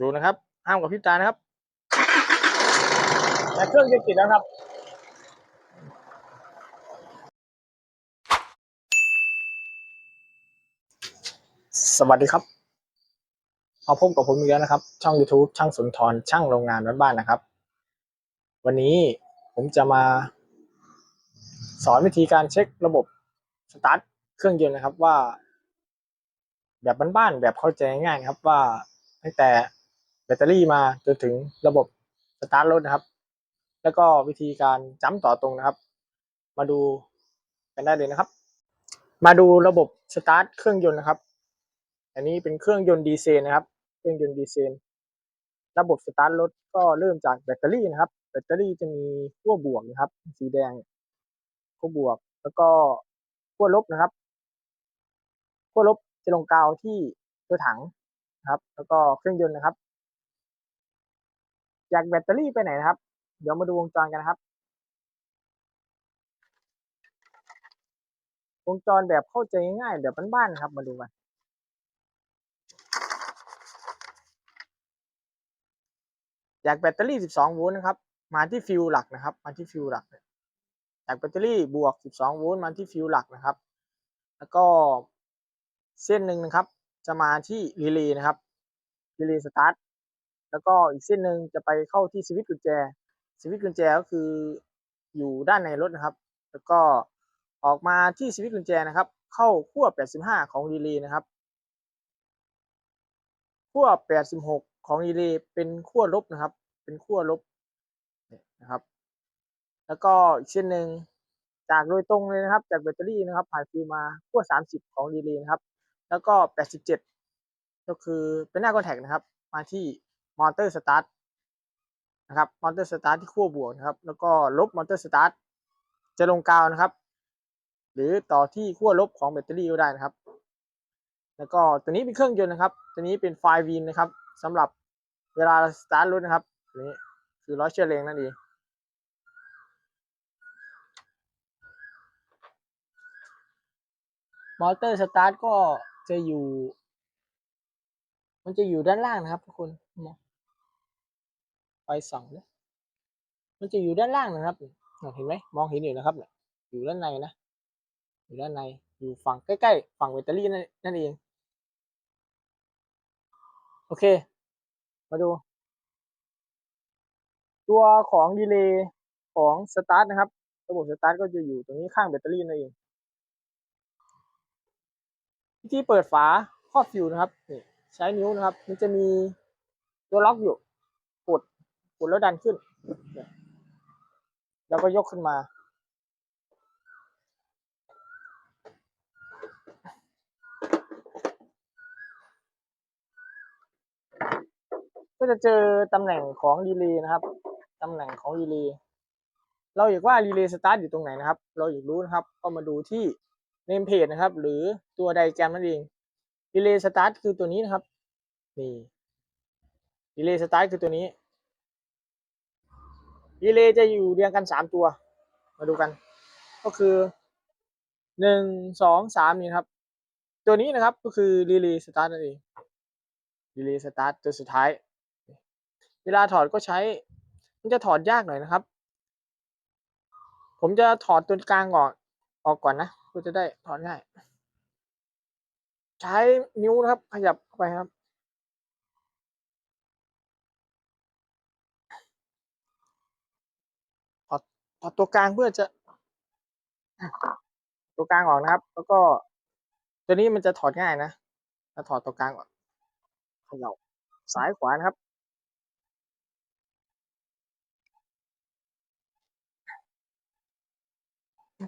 ดูนะครับ ห้ามกับพริบตานะครับและเครื่องจะติดแล้วครับ สวัสดีครับมาพบกับผมอีกแล้วนะครับ ช่อง YouTube ช่างสุนทรช่างโรงงานบ้านๆนะครับ วันนี้ผมจะมา สอนวิธีการเช็คระบบสตาร์ทเครื่องยนต์นะครับว่า แบบบ้านๆแบบเข้าใจง่ายๆครับว่าตั้งแต่ แบตเตอรี่มาจนถึงระบบสตาร์ทรถนะครับ แล้วก็วิธีการจ้ำต่อตรงนะครับ มาดูกันได้เลยนะครับ มาดูระบบสตาร์ทเครื่องยนต์นะครับ อันนี้เป็นเครื่องยนต์ดีเซลนะครับ เครื่องยนต์ดีเซลระบบสตาร์ทรถก็เริ่มจากแบตเตอรี่นะครับ แบตเตอรี่จะมีขั้วบวกนะครับ สีแดงขั้วบวก แล้วก็ขั้วลบนะครับขั้วลบจะลงกาวที่ตัวถังนะครับ แล้วก็เครื่องยนต์นะครับ จากแบตเตอรี่ไปไหนนะครับ เดี๋ยวมาดูวงจรกันนะครับ วงจรแบบเข้าใจง่ายๆแบบบ้านๆนะครับมาดูกันจากแบตเตอรี่ 12 โวลต์นะครับ มาที่ฟิวหลักนะครับ มาที่ฟิวหลัก จากแบตเตอรี่บวก 12 โวลต์มาที่ฟิวหลักนะครับ แล้วก็เส้นหนึ่งนะครับ จะมาที่รีเลย์นะครับ รีเลย์สตาร์ท แล้วก็อีกเส้นหนึ่งจะไปเข้าที่สวิตช์กุญแจ สวิตช์กุญแจก็คืออยู่ด้านในรถนะครับ แล้วก็ออกมาที่สวิตช์กุญแจนะครับ เข้าขั้ว 85 ของรีเลย์นะครับขั้ว 86 ของรีเลย์เป็นขั้วลบนะครับ เป็นขั้วลบนะครับ แล้วก็อีกเส้นหนึ่งจากโดยตรงเลยนะครับ จากแบตเตอรี่นะครับ ผ่านฟิวมาขั้ว 30 ของรีเลย์นะครับ แล้วก็ 87 ก็คือเป็นหน้าคอนแทคนะครับ มาที่ มอเตอร์สตาร์ทนะครับมอเตอร์สตาร์ทที่ขั้วบวกนะครับ แล้วก็ลบมอเตอร์สตาร์ทจะลงกาวนะครับ หรือต่อที่ขั้วลบของแบตเตอรี่ก็ได้นะครับ แล้วก็ตัวนี้เป็นเครื่องยนต์นะครับ ตัวนี้เป็นไฟวินนะครับสำหรับเวลาสตาร์ทรถนะครับตัวนี้คือล้อยเชือกเรงนั่นเองมอเตอร์สตาร์ทก็จะอยู่ มันจะอยู่ด้านล่างนะครับทุกคนมอง ไฟส่องนะมันจะอยู่ด้านล่างนะครับเห็นไหมมองเห็นอยู่นะครับอยู่ด้านในนะอยู่ด้านในอยู่ฝั่งใกล้ๆฝั่งแบตเตอรี่นั่นเอง โอเค มาดู ตัวของดีเลย์ของสตาร์ทนะครับ ระบบสตาร์ทก็จะอยู่ตรงนี้ข้างแบตเตอรี่นั่นเองวิธีเปิดฝาครอบฟิวนะครับใช้นิ้วนะครับ มันจะมีตัวล็อกอยู่ กด ดแล้วดันขึ้น แล้วก็ยกขึ้นมา ก็จะเจอตำแหน่งของรีเลย์นะครับตำแหน่งของรีเลย์เราอยากว่ารีเลย์สตาร์ทอยู่ตรงไหนนะครับ เราอยากรู้นะครับ ก็มาดูที่เนมเพจนะครับ หรือตัวไดแกรมนั่นเองรีเลย์สตาร์ทคือตัวนี้นะครับ นี่รีเลย์สตาร์ทคือตัวนี้ รีเลย์จะอยู่เรียงกันสามตัว มาดูกัน ก็คือหนึ่งสองสามนี่ครับ ตัวนี้นะครับก็คือรีเลย์สตาร์ทนั่นเองรีเลย์สตาร์ทตัวสุดท้าย เวลาถอดก็ใช้ มันจะถอดยากหน่อยนะครับ ผมจะถอดตัวกลางออกออกก่อนนะเพื่อจะได้ถอดง่าย ใช้นิ้วนะครับ ขยับไปครับ ถอด ถอดตัวกลางเพื่อจะ ตัวกลางออกนะครับ แล้วก็ ตัวนี้มันจะถอดง่ายนะถ้าถอดตัวกลางออกเขย่าซ้ายขวานะครับ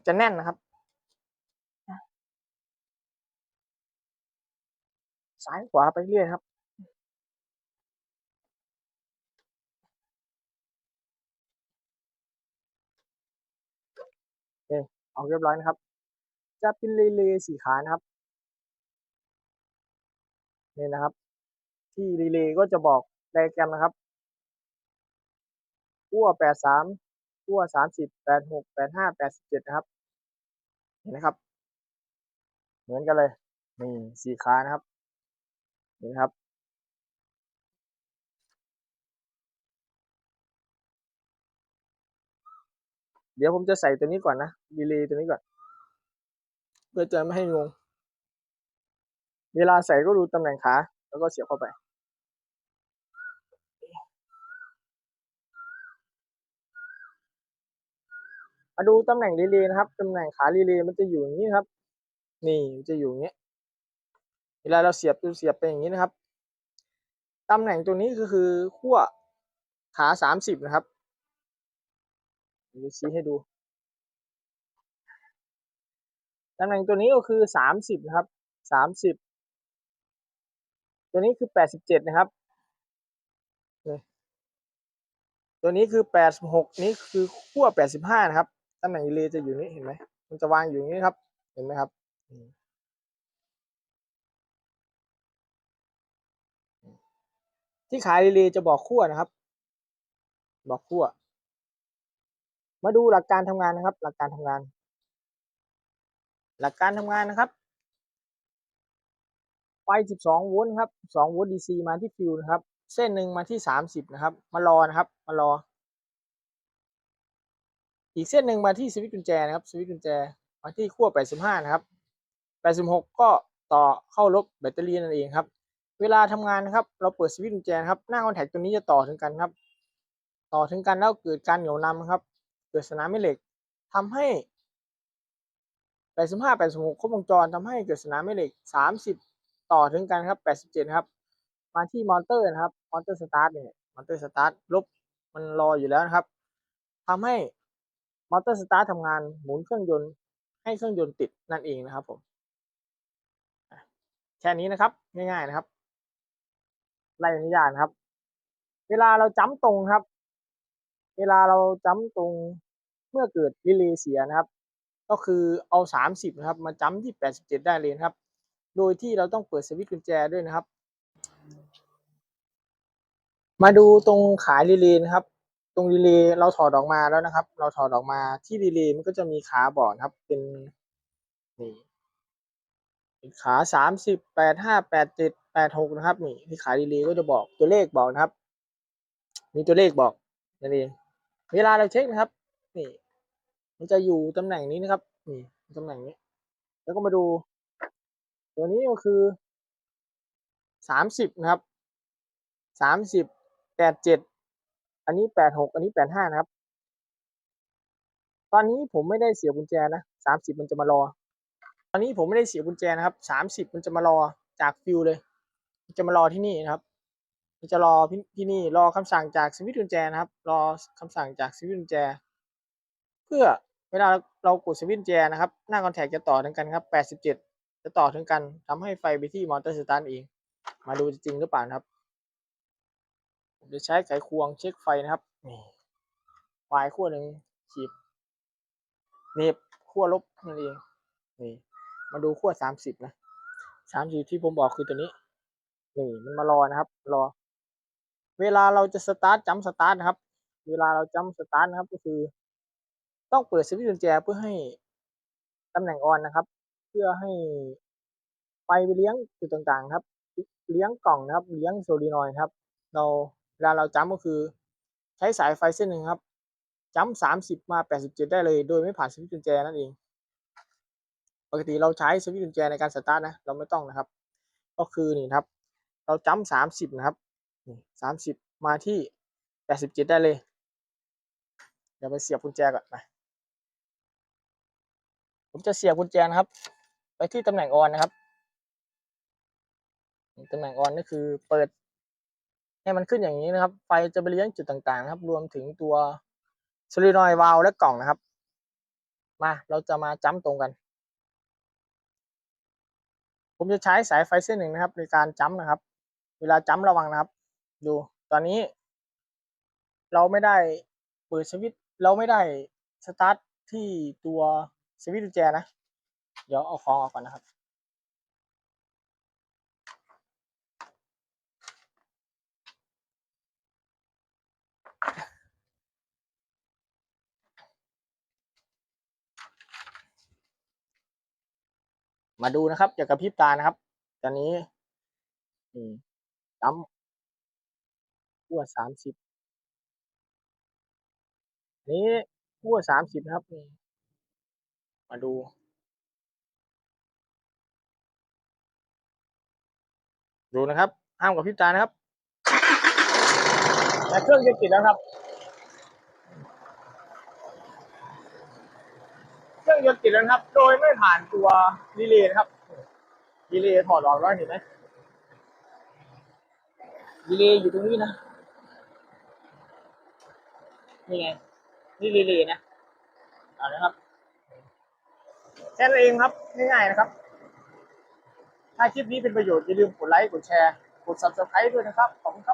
จะแน่นนะครับ ซ้ายขวาไปเรื่อยครับ โอเอาเรียบร้อยนะครับ จะเป็นเรเลย์สีขานะครับนี่นะครับ ที่รีเลย์ก็จะบอกไดแกรมนะครับขั้วแปดสามขั้วสามสิบแปดหกแปดห้าแปดสิบเจ็ดนะครับ เห็นไหมครับ เหมือนกันเลยนี่สีขานะครับ เห็นไหมครับ เดี๋ยวผมจะใส่ตัวนี้ก่อนนะดีเลย์ตัวนี้ก่อน เพื่อจะไม่ให้งง เวลาใส่ก็ดูตำแหน่งขา แล้วก็เสียบเข้าไป มาดูตำแหน่งรีเลย์นะครับ ตำแหน่งขารีเลย์มันจะอยู่อย่างนี้ครับ นี่จะอยู่อย่างนี้ เวลาเราเสียบตัวเสียบไปอย่างนี้นะครับ ตำแหน่งตัวนี้ก็คือขั้วขาสามสิบนะครับ เดี๋ยวชี้ให้ดูตำแหน่งตัวนี้ก็คือสามสิบนะครับสามสิบตัวนี้คือแปดสิบเจ็ดนะครับ ตัวนี้คือแปดสิบหกนี้คือขั้วแปดสิบห้านะครับตำแหน่งรีเลย์จะอยู่นี้เห็นไหมมันจะวางอยู่นี้ครับ เห็นไหมครับที่ขายรีเลย์จะบอกขั้วนะครับ บอกขั้ว มาดูหลักการทำงานนะครับ หลักการทำงาน หลักการทำงานนะครับ ไฟ 12 โวลต์ครับ 2 โวลต์ DC มาที่ฟิวนะครับ เส้นหนึ่งมาที่ 30 นะครับ มารอนะครับ มารอ อีกเส้นหนึ่งมาที่สวิตช์กุญแจนะครับ สวิตช์กุญแจ มาที่ขั้ว 85 นะครับ 86 ก็ต่อเข้าลบแบตเตอรี่นั่นเองครับ เวลาทำงานนะครับ เราเปิดสวิตช์กุญแจครับ หน้าคอนแทคตัวนี้จะต่อถึงกันครับ ต่อถึงกันแล้วเกิดการเหนี่ยวนำครับ เกิดสนามแม่เหล็กทำให้ 85 86ครบวงจรทำให้เกิดสนามแม่เหล็ก 30 ต่อถึงกันครับ 87 ครับ มาที่มอเตอร์นะครับ มอเตอร์สตาร์ทเนี่ย มอเตอร์สตาร์ทลบมันรออยู่แล้วนะครับทำให้มอเตอร์สตาร์ททำงานหมุนเครื่องยนต์ให้เครื่องยนต์ติดนั่นเองนะครับผมแค่นี้นะครับ ง่ายๆนะครับไล่อนุญาตนครับ เวลาเราจ้ำตรงครับ เวลาเราจ้ำตรงเมื่อเกิดรีเลย์เสียนะครับ ก็คือเอา 30 นะครับ มาจ้ำที่ 87 ได้เลยนะครับ โดยที่เราต้องเปิดสวิตช์กุญแจด้วยนะครับ มาดูตรงขายรีเลย์นะครับ ตรงรีเลย์เราถอดออกมาแล้วนะครับ เราถอดออกมาที่รีเลย์มันก็จะมีขาบอกครับ เป็นนี่เป็นขาสามสิบแปดห้าแปดเจ็ดแปดหกนะครับ นี่ที่ขายรีเลย์ก็จะบอกตัวเลขบอกนะครับ มีตัวเลขบอกนั่นเอง เวลาเราเช็คนะครับ นี่ มันจะอยู่ตำแหน่งนี้นะครับ นี่ตำแหน่งนี้ แล้วก็มาดู ตัวนี้ก็คือสามสิบนะครับสามสิบแปดเจ็ดอันนี้แปดหกอันนี้แปดห้านะครับ ตอนนี้ผมไม่ได้เสียบกุญแจนะสามสิบมันจะมารอ ตอนนี้ผมไม่ได้เสียบกุญแจนะครับสามสิบมันจะมารอจากฟิวเลย จะมารอที่นี่นะครับ จะรอที่นี่รอคำสั่งจากสวิตช์กุญแจนะครับ รอคำสั่งจากสวิตช์กุญแจ เพื่อเวลาเรากดสวิตช์กุญแจนะครับ หน้าคอนแทคจะต่อถึงกันครับแปดสิบเจ็ดจะต่อถึงกันทำให้ไฟไปที่มอเตอร์สตาร์ทเอง มาดูจริงหรือเปล่านะครับผมจะใช้ไขควงเช็คไฟนะครับนี่ไฟขั้วหนึ่งขีดเนบขั้วลบนั่นเองนี่มาดูขั้วสามสิบนะสามสิบที่ผมบอกคือตัวนี้ นี่มันมารอนะครับ รอ เวลาเราจะสตาร์ทจัมสตาร์ทนะครับ เวลาเราจัมสตาร์ทนะครับ ก็คือ ต้องเปิดสวิตช์กุญแจเพื่อให้ตำแหน่งออนนะครับ เพื่อให้ไฟไปเลี้ยงจุดต่างๆ ครับ เลี้ยงกล่องนะครับ เลี้ยงโซลีนอยครับ เราเวลาเราจัมก็คือ ใช้สายไฟเส้นหนึ่งครับจัมสามสิบมาแปดสิบเจ็ดได้เลย โดยไม่ผ่านสวิตช์กุญแจนั่นเองปกติเราใช้สวิตช์กุญแจในการสตาร์ทนะ เราไม่ต้องนะครับ ก็คือนี่ครับ เราจัมสามสิบนะครับ สามสิบมาที่แปดสิบเจ็ดได้เลย เดี๋ยวไปเสียบกุญแจก่อนนะผมจะเสียบกุญแจนะครับ ไปที่ตำแหน่งออนนะครับตำแหน่งออนก็คือเปิด ให้มันขึ้นอย่างนี้นะครับ ไฟจะไปเลี้ยงจุดต่างๆนะครับ รวมถึงตัวโซลินอยวาลและกล่องนะครับ มาเราจะมาจ้ำตรงกัน ผมจะใช้สายไฟเส้นหนึ่งนะครับ ในการจ้ำนะครับ เวลาจ้ำระวังนะครับ ดู ตอนนี้ เราไม่ได้เปิดสวิตช์เราไม่ได้สตาร์ทที่ตัวสวิตช์กุญแจนะ เดี๋ยวเอาของออกก่อนนะครับ มาดูนะครับอย่ากระพริบตานะครับ ตอนนี้อืมจ้ำ ขั้วสามสิบนี้คู่สามสิบนะครับ มาดู ดูนะครับ ห้ามกับพริบตานะครับ แต่เครื่องจะติดแล้วครับเครื่องยนต์ติดแล้วครับ โดยไม่ผ่านตัวรีเลย์นะครับรีเลย์ถอดออกแล้วเห็นไหมรีเลย์อยู่ตรงนี้นะ นี่ไง นี่ลีลีนะเอาละครับแค่นั้นเองครับ ง่ายๆนะครับ ถ้าคลิปนี้เป็นประโยชน์อย่าลืมกดไลค์ กดแชร์ กด subscribe ด้วยนะครับ ขอบคุณครับ